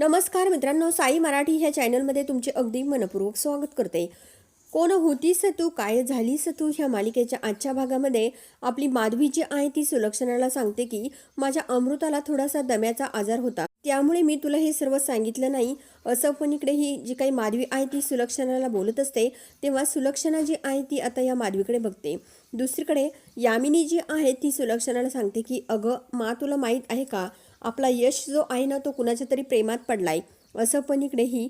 नमस्कार मित्रांनो साई मराठी ह्या चॅनलमध्ये तुमचे अगदी मनपूर्वक स्वागत करते. कोण होतीस तू काय झालीस तू ह्या मालिकेच्या आजच्या भागामध्ये? आपली माधवी जी आहे ती सुलक्षणाला सांगते की माझ्या अमृताला थोडासा दम्याचा आजार होता. त्यामुळे मी तुला हे सर्व सांगितलं नाही. असं पण इकडे ही जी काही माधवी आहे ती सुलक्षणाला बोलत असते तेव्हा सुलक्षणा जी आहे ती आता या माधवीकडे बघते. दुसरीकडे यामिनी जी आहे ती सुलक्षणाला सांगते की अगं मा तुला माहीत आहे का? आपला यश जो आहे ना तो कुणाच्या तरी प्रेमात पडलाय. असं पण इकडे ही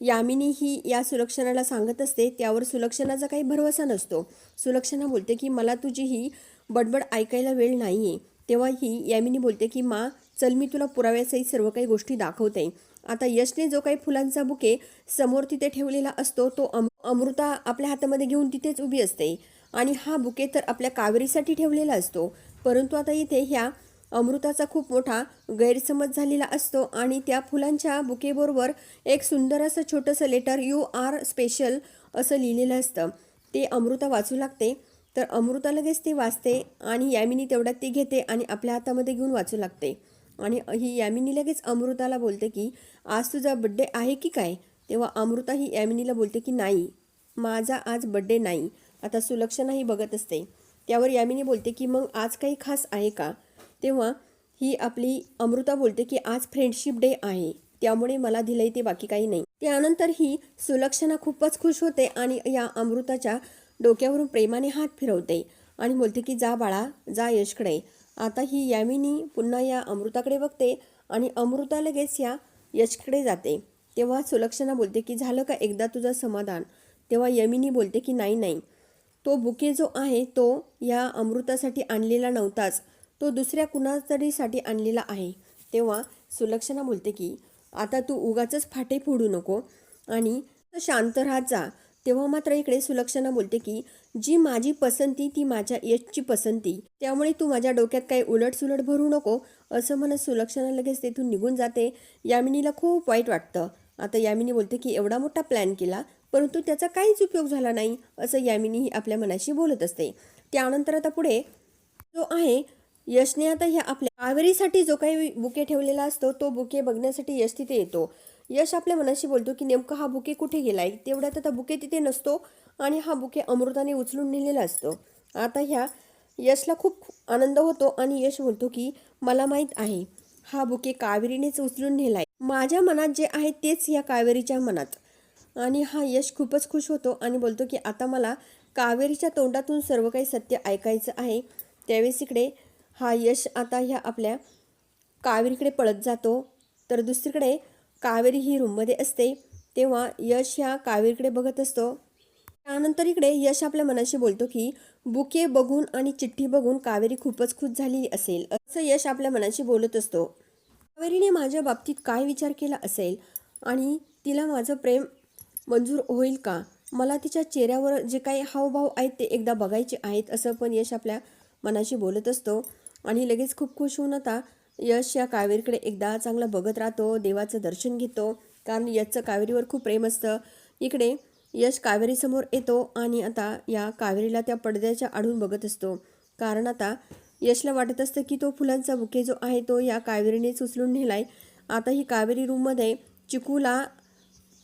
यामिनी ही या सुलक्षणाला सांगत असते. त्यावर सुलक्षणाचा काही भरवसा नसतो. सुलक्षणा बोलते की मला तुझी ही बडबड ऐकायला वेळ नाही आहे तेव्हा ही यामिनी बोलते की मा चल मी तुला पुराव्यासहित सर्व काही गोष्टी दाखवते. आता यशने जो काही फुलांचा बुके समोर तिथे ठेवलेला असतो तो अम अमृता आपल्या हातामध्ये घेऊन तिथेच उभी असते. आणि हा बुके तर आपल्या कावेरीसाठी ठेवलेला असतो. परंतु आता इथे ह्या अमृताचा खूप मोठा गैरसमज झालेला असतो आणि त्या फुलांच्या बुकेबरोबर एक सुंदर असं छोटंसं लेटर यू आर स्पेशल असं लिहिलेलं असतं. ते अमृता वाचू लागते. तर अमृता लगेच ते वाचते आणि यामिनी तेवढ्यात ती घेते आणि आपल्या हातामध्ये घेऊन वाचू लागते. आणि ही यामिनी लगेच अमृताला बोलते की आज तुझा बड्डे आहे की काय? तेव्हा अमृता ही यामिनीला बोलते की नाही माझा आज बड्डे नाही. आता सुलक्षणाही बघत असते. त्यावर यामिनी बोलते की मग आज काही खास आहे का? तेव्हा ही आपली अमृता बोलते की आज फ्रेंडशिप डे आहे. त्यामुळे मला दिलंय ते बाकी काही नाही. त्यानंतर ही सुलक्षणा खूपच खुश होते आणि या अमृताच्या डोक्यावरून प्रेमाने हात फिरवते आणि बोलते की जा बाळा जा यशकडे. आता ही यामिनी पुन्हा या अमृताकडे बघते आणि अमृता लगेच या यशकडे जाते. तेव्हा सुलक्षणा बोलते की झालं का एकदा तुझं समाधान? तेव्हा यमिनी बोलते की नाही नाही. तो बुके जो आहे तो या अमृतासाठी आणलेला नव्हताच. तो दुसऱ्या कुणातरीसाठी आणलेला आहे. तेव्हा सुलक्षणा बोलते की आता तू उगाच फाटे फोडू नको आणि शांत राहत जा. तेव्हा मात्र इकडे सुलक्षणा बोलते की जी माझी पसंती ती माझ्या यशची पसंती. त्यामुळे तू माझ्या डोक्यात काही उलटसुलट भरू नको. असं म्हणत सुलक्षणा लगेच तेथून निघून जाते. यामिनीला खूप वाईट वाटतं. आता यामिनी बोलते की एवढा मोठा प्लॅन केला परंतु त्याचा काहीच उपयोग झाला नाही असं यामिनी ही आपल्या मनाशी बोलत असते. त्यानंतर आता पुढे जो आहे यशने आता ह्या आपल्या कावेरीसाठी जो काही बुके ठेवलेला असतो तो बुके बघण्यासाठी यश तिथे येतो. यश आपल्या मनाशी बोलतो की नेमका हा बुके कुठे गेलाय? तेवढ्यात आता बुके तिथे नसतो आणि हा बुके अमृताने उचलून नेलेला असतो. आता ह्या यशला खूप आनंद होतो आणि यश बोलतो की मला माहीत आहे हा बुके कावेरीनेच उचलून नेलाय. माझ्या मनात जे आहे तेच या कावेरीच्या मनात. आणि हा यश खूपच खुश होतो आणि बोलतो की आता मला कावेरीच्या तोंडातून सर्व काही सत्य ऐकायचं आहे. त्यावेळेस इकडे हा यश आता ह्या आपल्या कावेरीकडे पळत जातो. तर दुसरीकडे कावेरी ही रूममध्ये असते. तेव्हा यश ह्या कावेरीकडे बघत असतो. त्यानंतर इकडे यश आपल्या मनाशी बोलतो की बुके बघून आणि चिठ्ठी बघून कावेरी खूपच खुश झालेली असेल असं यश आपल्या मनाशी बोलत असतो. कावेरीने माझ्या बाबतीत काय विचार केला असेल? आणि तिला माझं प्रेम मंजूर होईल का? मला तिच्या चेहऱ्यावर जे काही हावभाव आहेत ते एकदा बघायचे आहेत असं पण यश आपल्या मनाशी बोलत असतो. आणि लगेच खूप खुश होऊन आता यश या कावेरीकडे एकदा चांगलं बघत राहतो. देवाचं दर्शन घेतो. कारण यशचं कावेरीवर खूप प्रेम असतं. इकडे यश कावेरीसमोर येतो आणि आता या कावेरीला त्या पडद्याच्या आडून बघत असतो. कारण आता यशला वाटत असतं की तो फुलांचा बुके जो आहे तो या कावेरीनेच उचलून नेलाय. आता ही कावेरी रूममध्ये चिकूला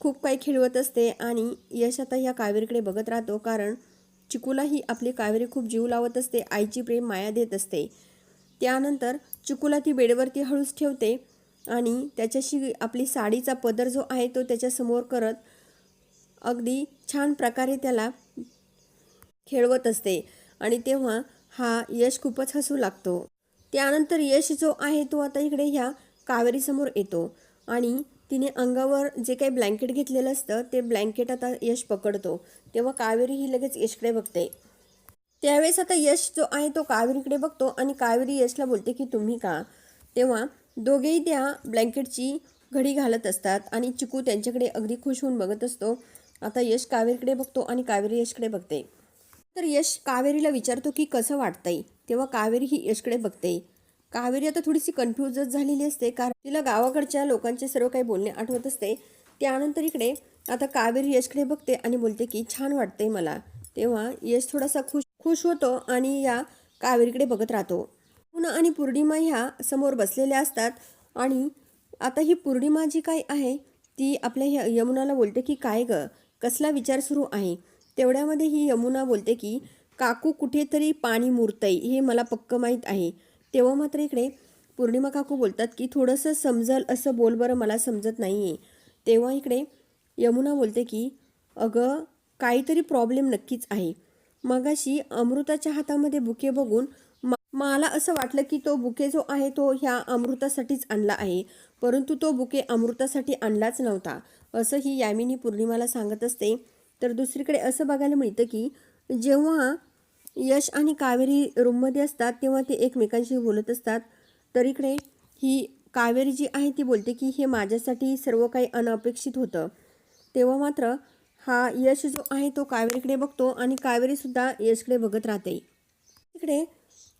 खूप काही खेळवत असते आणि यश आता ह्या कावेरीकडे बघत राहतो. कारण चिकूला ही आपली कावेरी खूप जीव लावत असते आईची प्रेम माया देत असते. त्यानंतर चिकूला ती बेडवरती हळूच ठेवते आणि त्याच्याशी आपली साडीचा पदर जो आहे तो त्याच्यासमोर करत अगदी छान प्रकारे त्याला खेळवत असते आणि तेव्हा हा यश खूपच हसू लागतो. त्यानंतर यश जो आहे तो आता इकडे ह्या कावेरीसमोर येतो आणि तिने अंगावर जे काही ब्लँकेट घेतलेलं असतं ते ब्लँकेट आता यश पकडतो. तेव्हा कावेरी ही लगेच यशकडे बघते. त्यावेळेस आता यश जो आहे तो कावेरीकडे बघतो आणि कावेरी यशला बोलते की तुम्ही का? तेव्हा दोघेही त्या ब्लँकेटची घडी घालत असतात आणि चिकू त्यांच्याकडे अगदी खुश होऊन बघत असतो. आता यश कावेरीकडे बघतो आणि कावेरी यशकडे बघते. तर यश कावेरीला विचारतो की कसं वाटतंय? तेव्हा कावेरी ही यशकडे बघते. कावेरी आता थोडीशी कन्फ्युजच झालेली असते कारण तिला गावाकडच्या लोकांचे सर्व काही बोलणे आठवत असते. त्यानंतर इकडे आता कावेरी यशकडे बघते आणि बोलते की छान वाटते मला. तेव्हा यश थोडासा खुश खुश होतो आणि या कावेरीकडे बघत राहतो. पुन्हा आणि पूर्णिमा ह्या समोर बसलेल्या असतात आणि आता ही पूर्णिमा जी काय आहे ती आपल्या ह्या यमुनाला बोलते की काय ग? कसला विचार सुरू आहे? तेवढ्यामध्ये ही यमुना बोलते की काकू कुठेतरी पाणी मुरतंय हे मला पक्क माहीत आहे. तेव्हा मात्र इकडे पौर्णिमा काकू बोलतात की थोडंसं समजल असं बोल बरं मला समजत नाही आहे तेव्हा इकडे यमुना बोलते की अगं काहीतरी प्रॉब्लेम नक्कीच आहे. मगाशी अमृताच्या हातामध्ये बुके बघून म- मला असं वाटलं की तो बुके जो आहे तो ह्या अमृतासाठीच आणला आहे. परंतु तो बुके अमृतासाठी आणलाच नव्हता. असं ही यामिनी पौर्णिमाला सांगत असते. तर दुसरीकडे असं बघायला मिळतं की जेव्हा यश आणि कावेरी रूममध्ये असतात तेव्हा ते एकमेकांशी बोलत असतात. तर इकडे ही कावेरी जी आहे ती बोलते की हे माझ्यासाठी सर्व काही अनपेक्षित होतं. तेव्हा मात्र हा यश जो आहे तो कावेरीकडे बघतो आणि कावेरीसुद्धा यशकडे बघत राहते. इकडे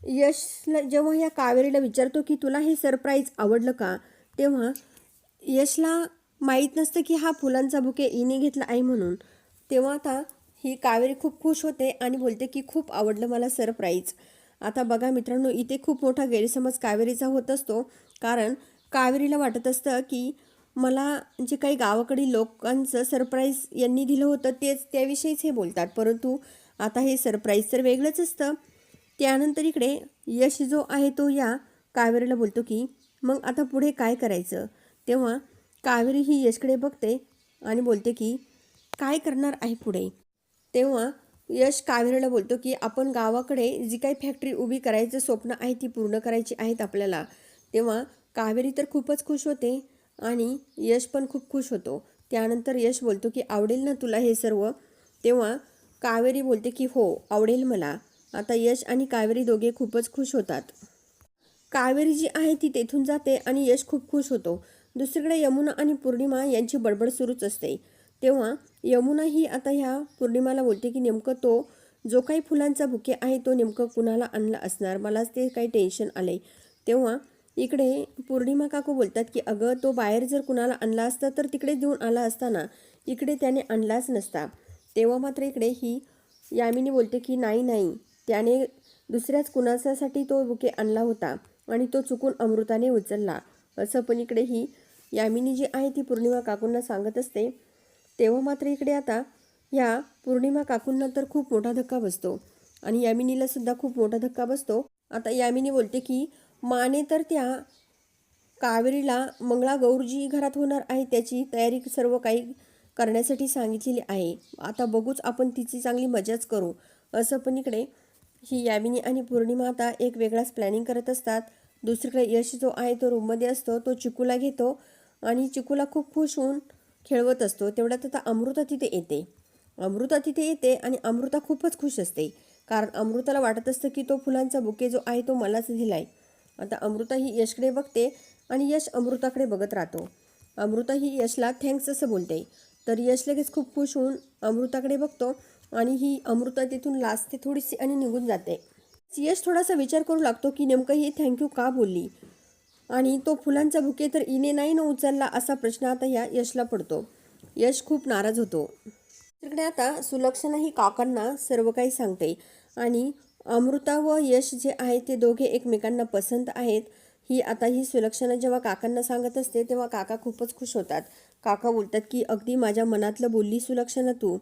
यशला जेव्हा या कावेरीला विचारतो की तुला हे सरप्राईज आवडलं का? तेव्हा यशला माहीत नसतं की हा फुलांचा बुके इने घेतला आहे म्हणून. तेव्हा आता ही कावेरी खूप खुश होते आणि बोलते की खूप आवडलं मला सरप्राईज. आता बघा मित्रांनो इथे खूप मोठा गैरसमज कावेरीचा होत असतो. कारण कावेरीला वाटत असतं की मला जे काही गावाकडील लोकांचं सरप्राईज यांनी दिलं होतं तेच त्याविषयीच हे बोलतात. परंतु आता हे सरप्राईज तर वेगळंच असतं. त्यानंतर इकडे यश जो आहे तो या कावेरीला बोलतो की मग आता पुढे काय करायचं? तेव्हा कावेरी ही यशकडे बघते आणि बोलते की काय करणार आहे पुढे? तेव्हा यश कावेरीला बोलतो की आपण गावाकडे जी काही फॅक्टरी उभी करायचं स्वप्न आहे ती पूर्ण करायची आहेत आपल्याला. तेव्हा कावेरी तर खूपच खुश होते आणि यश पण खूप खुश होतो. त्यानंतर यश बोलतो की आवडेल ना तुला हे सर्व? तेव्हा कावेरी बोलते की हो आवडेल मला. आता यश आणि कावेरी दोघे खूपच खुश होतात. कावेरी जी आहे ती तेथून जाते आणि यश खूप खुश होतो. दुसरीकडे यमुना आणि पौर्णिमा यांची बडबड सुरूच असते. तेव्हा यमुना ही आता ह्या पौर्णिमाला बोलते की नेमकं तो जो काही फुलांचा बुके आहे तो नेमकं कुणाला आणला असणार? मलाच ते काही टेन्शन आले तेव्हा इकडे पौर्णिमा काकू बोलतात की अगं तो बाहेर जर कुणाला आणला असता तर तिकडे देऊन आला असताना इकडे त्याने आणलाच नसता. तेव्हा मात्र इकडे ही यामिनी बोलते की नाही नाही. त्याने दुसऱ्याच कुणाच्यासाठी तो बुके आणला होता आणि तो चुकून अमृताने उचलला. असं पण इकडे ही यामिनी जी आहे ती पौर्णिमा काकूंना सांगत असते. तेव्हा मात्र इकडे आता ह्या पौर्णिमा काकूंना तर खूप मोठा धक्का बसतो. आणि यामिनीला सुद्धा खूप मोठा धक्का बसतो. आता यामिनी बोलते की माने तर त्या कावेरीला मंगळागौर जी घरात होणार आहे त्याची तयारी सर्व काही करण्यासाठी सांगितलेली आहे. आता बघूच आपण तिची चांगली मजाच करू. असं पण इकडे ही यामिनी आणि पौर्णिमा आता एक वेगळाच प्लॅनिंग करत असतात. दुसरीकडे यश जो आहे तो रूममध्ये असतो तो चिकूला घेतो. आणि चिकूला खूप खुश होऊन खेळवत असतो तेवढ्यात आता अमृता तिथे येते. अमृता तिथे येते आणि अमृता खूपच खुश असते. कारण अमृताला वाटत असतं की तो फुलांचा बुके जो आहे तो मलाच दिलाय. आता अमृता ही यशकडे बघते आणि यश अमृताकडे बघत राहतो. अमृता ही यशला थँक्स असं बोलते. तर यश लगेच खूप खुश होऊन अमृताकडे बघतो आणि ही अमृता तिथून लाजते थोडीशी आणि निघून जाते. यश थोडासा विचार करू लागतो की नेमकं ही थँक्यू का बोलली? आणि तो फुलांचा बुके तर इने नाही न उचलला असा प्रश्न आता या यशला पडतो. यश खूप नाराज होतो. तिकडे आता सुलक्षणा ही काकांना सर्व काही सांगते. आणि अमृता व यश जे आहे ते दोघे एकमेकांना पसंत आहेत. ही आता ही सुलक्षणा जेव्हा काकांना सांगत असते तेव्हा काका खूपच खुश होतात. काका बोलतात की अगदी माझ्या मनातलं बोलली सुलक्षणा तू.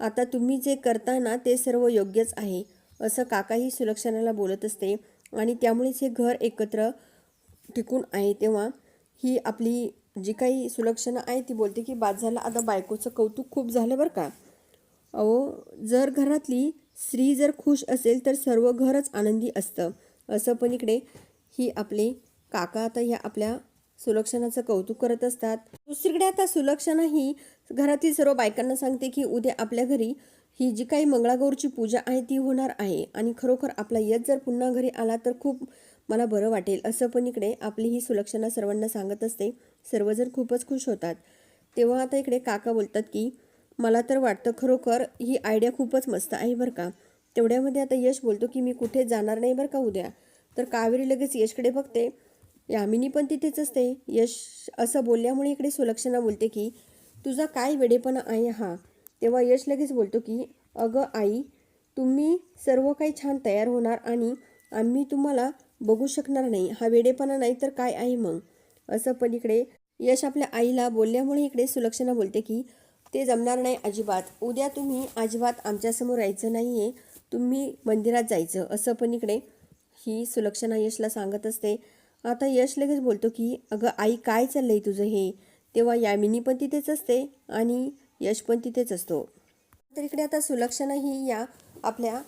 आता तुम्ही जे करता ना ते सर्व योग्यच आहे. असं काकाही सुलक्षणाला बोलत असते. आणि त्यामुळेच हे घर एकत्र टिकून आहे तेव्हा ही आपली जी काही सुलक्षणा आहे ती बोलते की बाद झाला आता बायकोचं कौतुक खूप झालं बरं का. अहो जर घरातली स्त्री जर खुश असेल तर सर्व घरच आनंदी असतं. असं पण इकडे ही आपले काका आता ह्या आपल्या सुलक्षणाचं कौतुक करत असतात. दुसरीकडे आता सुलक्षणा ही घरातील सर्व बायकांना सांगते की उद्या आपल्या घरी ही जी काही मंगळागौरची पूजा आहे ती होणार आहे. आणि खरोखर आपला यश जर पुन्हा घरी आला तर खूप मला बरं वाटेल असं पण इकडे आपली ही सुलक्षणा सर्वांना सांगत असते. सर्वजण खूपच खुश होतात. तेव्हा आता इकडे काका बोलतात की मला तर वाटतं खरोखर ही आयडिया खूपच मस्त आहे बरं का. तेवढ्यामध्ये आता यश बोलतो की मी कुठे जाणार नाही बरं का उद्या. तर कावेरी लगेच यशकडे बघते. यामिनी पण तिथेच असते. यश असं बोलल्यामुळे इकडे सुलक्षणा बोलते की तुझा काय वेडेपणा आहे हा? तेव्हा यश लगेच बोलतो की अगं आई तुम्ही सर्व काही छान तयार होणार आणि आम्ही तुम्हाला बघू शकणार नाही. हा वेडेपणा नाही तर काय आहे मग? असं पण इकडे यश आपल्या आईला बोलल्यामुळे इकडे सुलक्षणा बोलते की ते जमणार नाही अजिबात. उद्या तुम्ही अजिबात आमच्यासमोर यायचं नाही आहे तुम्ही मंदिरात जायचं. असं पण इकडे ही सुलक्षणा यशला सांगत असते. आता यश लगेच बोलतो की अगं आई काय चाललं आहे तुझं हे? तेव्हा यामिनी पण तिथेच असते आणि यश पण तिथेच असतो. तर इकडे आता सुलक्षणा ही या आपल्या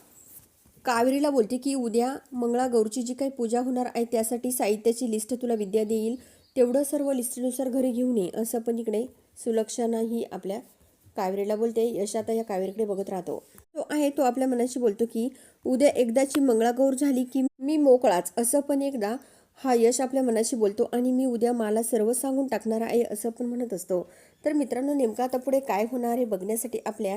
कावेरीला बोलते की उद्या मंगळागौरची जी काही पूजा होणार आहे त्यासाठी साहित्याची लिस्ट तुला विद्या देईल. तेवढं सर्व लिस्टनुसार घरी घेऊन ये. असं पण इकडे सुलक्षणा ही आपल्या कावेरीला बोलते. यश आता या कावेरीकडे बघत राहतो. तो आहे तो आपल्या मनाशी बोलतो की उद्या एकदाची मंगळागौर झाली की मी मोकळाच. असं पण एकदा हा यश आपल्या मनाशी बोलतो आणि मी उद्या मला सर्व सांगून टाकणार आहे असं पण म्हणत असतो. तर मित्रांनो नेमका आता पुढे काय होणार आहे बघण्यासाठी आपल्या